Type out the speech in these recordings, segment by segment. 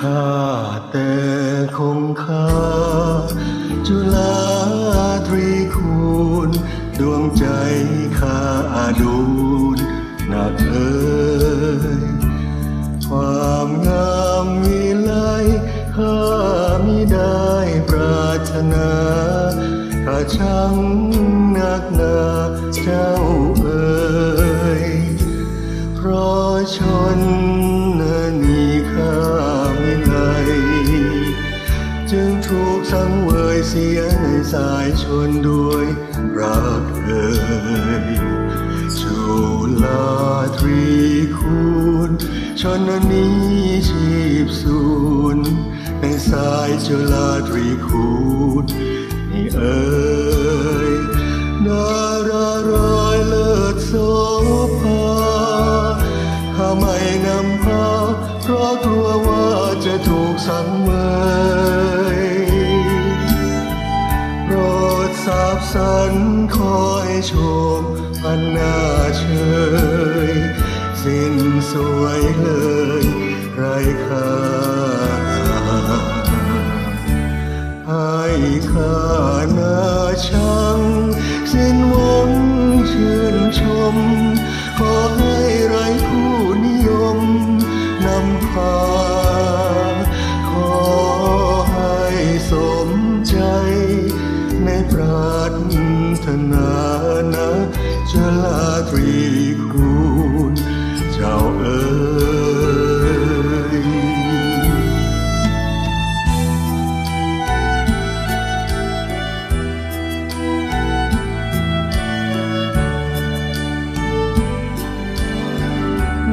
ข้าแต่คงคาจุฬาตรีคูณ ดวงใจข้าอาดูนหนักเอ่ยความงามวิไลข้ามิได้ปรารถนาข้าช่างนักหนาเจ้าเจึงถูกสังเวยเสียในสายชนด้วยรักเอ่ยจุลาตรีคูณชนนี้ชีพสูญในสายจุลาตรีคูณนี่เอ่ย นำพาเพราะกลัวว่าจะถูกสังเวยโปรดสาบสันคอยชมอันน่าเชื่อ รานานะจลาตรีคูณเจ้าเอ๋ย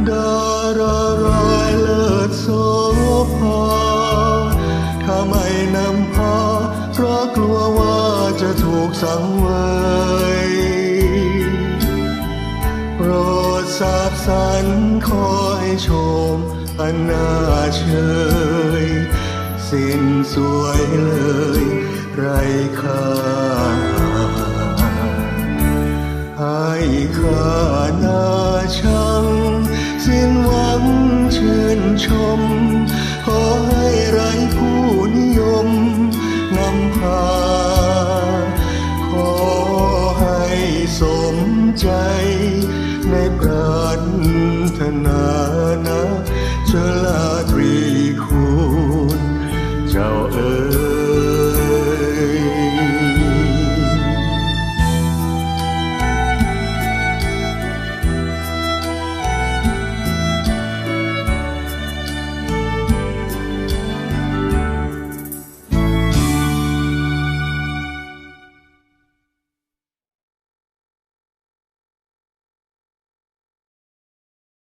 ดารารายเลิศโสภาถ้าไม่นำ สังเวยโปรดสาบสันคอยชมอันน่าเชย สิ้นสวยเลยไรค่าให้ข้าหน้าชัง สิ้นหวังชื่นชม น